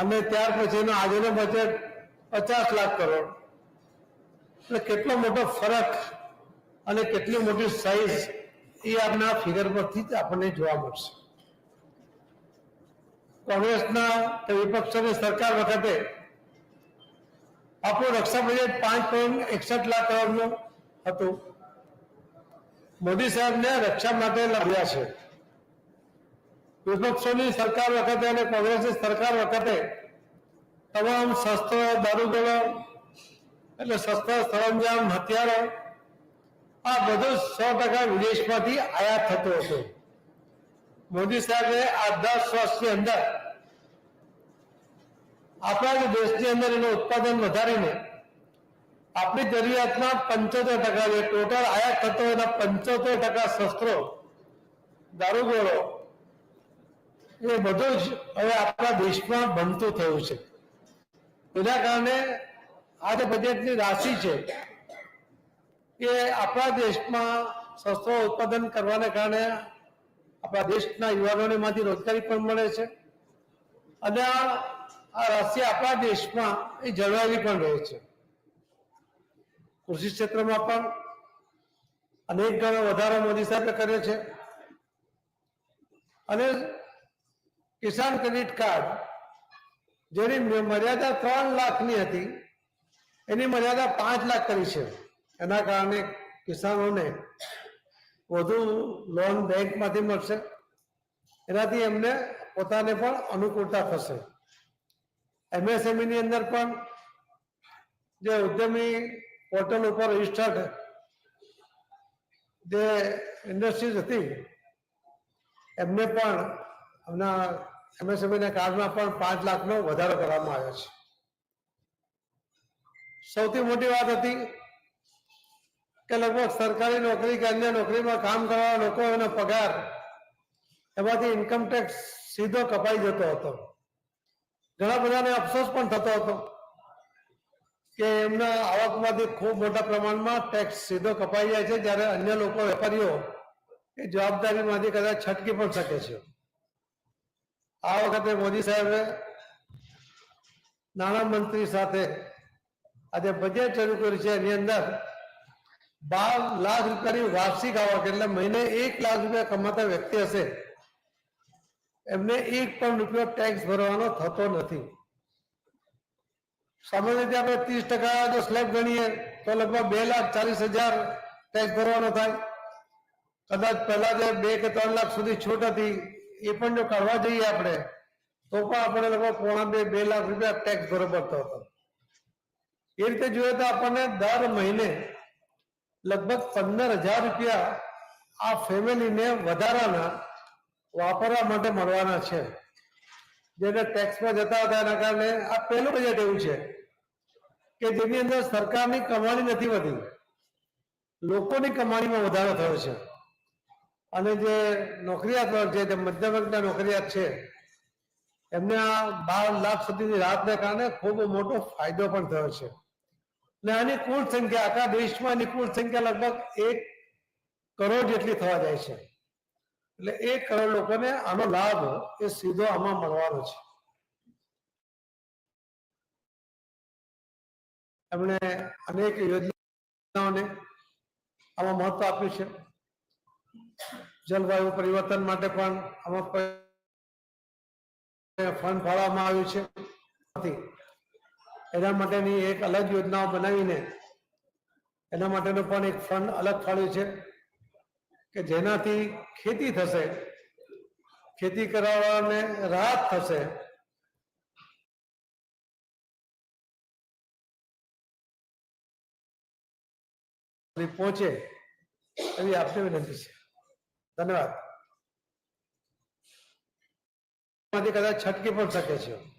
અને ત્યાર પછીનો આજનો બજેટ પચાસ લાખ કરોડ. એટલે કેટલો મોટો ફરક અને કેટલી મોટી સાઈઝ એ આપના ફિગર પરથી જ આપણને જોવા મળશે. કોંગ્રેસના વિપક્ષોની સરકાર વખતે આપણું રક્ષા બજેટ પાંચ પોઈન્ટ એકસઠ લાખ કરોડનું હતું. મોદી સાહેબને રક્ષા માટે લાવ્યા છે. વિપક્ષોની સરકાર વખતે અને કોંગ્રેસની સરકાર વખતે તમામ શસ્ત્રો, દારૂગોળો એટલે શસ્ત્ર, સરંજામ, હથિયારો, આ બધું સો ટકા વિદેશમાંથી આયાત થતું હતું. મોદી સાહેબે આ દસ વર્ષની અંદર આપણા જ દેશની અંદર એનું ઉત્પાદન વધારીને આપણી જરૂરિયાતના પંચોતેર ટકા જે ટોટલ આયાત થતો એના પંચોતેર ટકા શસ્ત્રો, દારૂગોળો એ બધું જ હવે આપણા દેશમાં બનતું થયું છે. એના કારણે આ જે બજેટની રાશિ છે એ આપણા દેશમાં શસ્ત્રો ઉત્પાદન કરવાને કારણે આપણા દેશના યુવાનોને માંથી રોજગારી પણ મળે છે. અને આ રાશિ આપણા દેશમાં એ જળવાયેલી પણ રહે છે. કૃષિ ક્ષેત્રમાં પણ અનેક ગણો વધારો મોદી સાહેબે કર્યો છે. અને કિસાન ક્રેડિટ કાર્ડ, જેની મર્યાદા ત્રણ લાખની હતી, એની મર્યાદા પાંચ લાખ કરી છે. એના કારણે કિસાનોને વધુ લોન બેંકમાંથી મળશે. એનાથી એમને પોતાને પણ અનુકૂળતા થશે. એમએસએમઈની અંદર પણ જે ઉદ્યમી પોર્ટલ ઉપર રજીસ્ટર્ડ જે ઇન્ડસ્ટ્રીઝ હતી, એમને પણ હમણાં MSME ના કાર્ડમાં પણ પાંચ લાખનો વધારો કરવામાં આવ્યો છે. સૌથી મોટી વાત હતી કે લગભગ સરકારી નોકરી કે અન્ય નોકરીમાં કામ કરવાના લોકો એનો પગાર એમાંથી ઇન્કમ ટેક્સ સીધો કપાઈ જતો હતો. ઘણા બધાને અફસોસ પણ થતો હતો કે એમના આવકમાંથી ખૂબ મોટા પ્રમાણમાં ટેક્સ સીધો કપાઈ જાય છે, જ્યારે અન્ય લોકો વેપારીઓ એ જવાબદારીમાંથી કદાચ છટકી પણ શકે છે. આ વખતે મોદી સાહેબે નાણામંત્રી સાથે આજે બજેટ શરૂ કર્યું છે. એની અંદર બાર લાખ રૂપિયાની વાર્ષિક આવક, એટલે મહિને એક લાખ રૂપિયા કમાતા વ્યક્તિ હશે, એમને એક પણ રૂપિયો ટેક્સ ભરવાનો થતો નથી. સામાન્ય રીતે આપણે ત્રીસ ટકા જો સ્લેબ ગણીએ, તો લગભગ બે લાખ ચાલીસ હજાર ટેક્સ ભરવાનો થાય. કદાચ પહેલા જે બે કે ત્રણ લાખ સુધી છૂટ હતી એ પણ જો કરવા જઈએ આપણે, તો પણ આપણે લગભગ પોણા બે બે લાખ રૂપિયા ટેક્સ પડતો હતો. એ રીતે જોઈએ તો આપણને દર મહિને લગભગ પંદર હજાર રૂપિયા આ ફેમિલીને વધારાના વાપરવા માટે મળવાના છે. જેને ટેક્સમાં જતા હતા એના કારણે આ પહેલું બજેટ એવું છે કે જેની અંદર સરકારની કમાણી નથી વધી, લોકોની કમાણીમાં વધારો થયો છે. અને જે નોકરિયાત વર્ગ છે જે મધ્યમ વર્ગના નોકરિયાત છે, એમને આ બાર લાખ સુધીની રાહતને કારણે ખૂબ મોટો ફાયદો પણ થયો છે. અને આની કુલ સંખ્યા, આખા દેશમાં આની કુલ સંખ્યા લગભગ એક કરોડ જેટલી થવા જાય છે. એટલે એક કરોડ લોકોને આનો લાભ એ સીધો આમાં મળવાનો છે. એમણે અનેક યોજનાઓને આમાં મહત્વ આપ્યું છે. જલવાયુ પરિવર્તન માટે પણ આમાં ફંડ ફાળવવામાં આવ્યું છે. એના માટેની એક અલગ યોજનાઓ બનાવીને એના માટેનું પણ એક ફંડ અલગ ફાળવ્યું છે કે જેનાથી ખેતી થશે, ખેતી કરાવવાને રાહત થશે. પહોંચે એવી આપને વિનંતી છે. ધન્યવાદ. કદાચ છટકી પણ શકે છે.